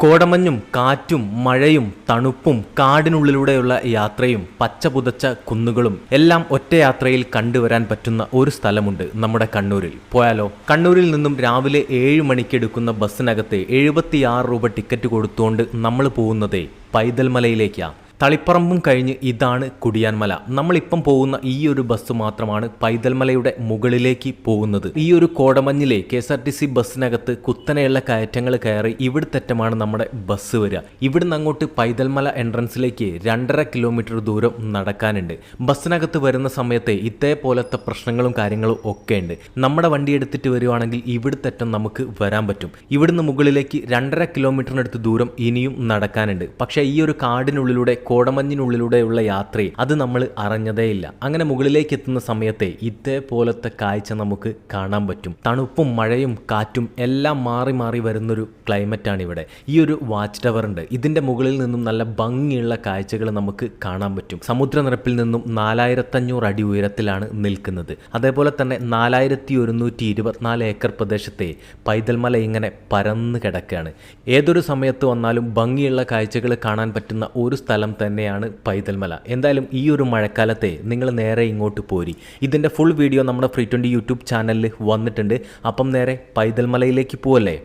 കോടമഞ്ഞും കാറ്റും മഴയും തണുപ്പും കാടിനുള്ളിലൂടെയുള്ള യാത്രയും പച്ച പുതച്ച കുന്നുകളും എല്ലാം ഒറ്റ യാത്രയിൽ കണ്ടുവരാൻ പറ്റുന്ന ഒരു സ്ഥലമുണ്ട് നമ്മുടെ കണ്ണൂരിൽ. പോയാലോ? കണ്ണൂരിൽ നിന്നും രാവിലെ ഏഴ് മണിക്ക് എടുക്കുന്ന ബസ്സിനകത്ത് എഴുപത്തിയാറ് രൂപ ടിക്കറ്റ് കൊടുത്തുകൊണ്ട് നമ്മൾ പോകുന്നതേ പൈതൽമലയിലേക്കാണ് തളിപ്പറമ്പും കഴിഞ്ഞ് ഇതാണ് കുടിയാൻമല. നമ്മളിപ്പം പോകുന്ന ഈ ഒരു ബസ് മാത്രമാണ് പൈതൽമലയുടെ മുകളിലേക്ക് പോകുന്നത്. ഈ ഒരു കോടമഞ്ഞിലെ K S R T C ബസ്സിനകത്ത് കുത്തനെയുള്ള കയറ്റങ്ങൾ കയറി ഇവിടുത്തെറ്റമാണ് നമ്മുടെ ബസ് വരിക. ഇവിടുന്ന് അങ്ങോട്ട് പൈതൽമല എൻട്രൻസിലേക്ക് രണ്ടര കിലോമീറ്റർ ദൂരം നടക്കാനുണ്ട്. ബസ്സിനകത്ത് വരുന്ന സമയത്തെ ഇതേപോലത്തെ പ്രശ്നങ്ങളും കാര്യങ്ങളും ഒക്കെ ഉണ്ട് നമ്മുടെ വണ്ടി എടുത്തിട്ട് വരുവാണെങ്കിൽ ഇവിടുത്തെറ്റം നമുക്ക് വരാൻ പറ്റും. ഇവിടുന്ന് മുകളിലേക്ക് രണ്ടര കിലോമീറ്ററിനടുത്ത് ദൂരം ഇനിയും നടക്കാനുണ്ട്. പക്ഷേ ഈ ഒരു കാടിനുള്ളിലൂടെ കോടമഞ്ഞിനുള്ളിലൂടെയുള്ള യാത്രയിൽ അത് നമ്മൾ അറിഞ്ഞതേയില്ല. അങ്ങനെ മുകളിലേക്ക് എത്തുന്ന സമയത്തെ ഇതേപോലത്തെ കാഴ്ച നമുക്ക് കാണാൻ പറ്റും. തണുപ്പും മഴയും കാറ്റും എല്ലാം മാറി മാറി വരുന്നൊരു ക്ലൈമറ്റാണ് ഇവിടെ ഈ ഒരു വാച്ച് ടവർ ഉണ്ട്. ഇതിന്റെ മുകളിൽ നിന്നും നല്ല ഭംഗിയുള്ള കാഴ്ചകൾ നമുക്ക് കാണാൻ പറ്റും. സമുദ്രനിരപ്പിൽ നിന്നും നാലായിരത്തഞ്ഞൂറ് അടി ഉയരത്തിലാണ് നിൽക്കുന്നത്. അതേപോലെ തന്നെ നാലായിരത്തി ഒരുന്നൂറ്റി ഇരുപത്തിനാല് ഏക്കർ പ്രദേശത്തെ പൈതൽമല ഇങ്ങനെ പരന്ന് കിടക്കുകയാണ്. ഏതൊരു സമയത്ത് വന്നാലും ഭംഗിയുള്ള കാഴ്ചകൾ കാണാൻ പറ്റുന്ന ഒരു സ്ഥലം തന്നെയാണ് പൈതൽമല. എന്തായാലും ഈ ഒരു മഴക്കാലത്തെ നിങ്ങൾ നേരെ ഇങ്ങോട്ട് പോരി. ഇതിന്റെ ഫുൾ വീഡിയോ നമ്മുടെ ഫ്രീ ട്വന്റി യൂട്യൂബ് ചാനലിൽ വന്നിട്ടുണ്ട്. അപ്പം നേരെ പൈതൽമലയിലേക്ക് പോവല്ലേ?